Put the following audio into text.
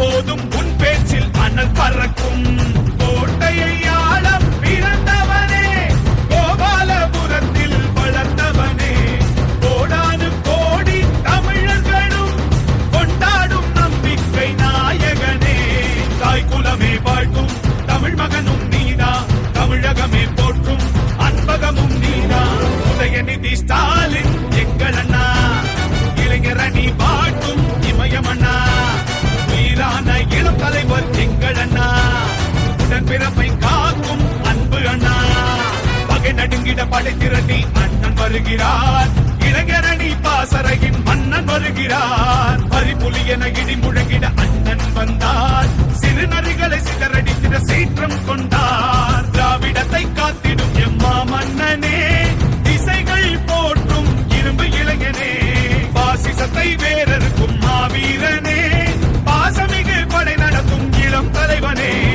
எப்போதும் உன் பேச்சில் அனல் பறக்கும். கோட்டையை ஆளம் பிறந்தவனே கோபாலபுரத்தில் வளர்ந்தவனே. கோடானு கோடி தமிழர்களும் கொண்டாடும் நம்பிக்கை நாயகனே. தாய் குலமே வாழ்க்கும் தமிழ் மகனும் நீதா தமிழகமே போற்றும் அன்பகமும் நீ. தலைவர் எங்கள் அண்ணா. உடன்பிறப்பை காக்கும் அன்பு அண்ணா. பகை நடுங்கிட படை திரட்டி அண்ணன் வருகிறார். இளைஞரணி பாசறையின் மன்னன் வருகிறார். பரிபுலி என இடி முழங்கிட அண்ணன் வந்தார். சிறு நரிகளை சிதறடித்திட சீற்றம் கொண்டார். money.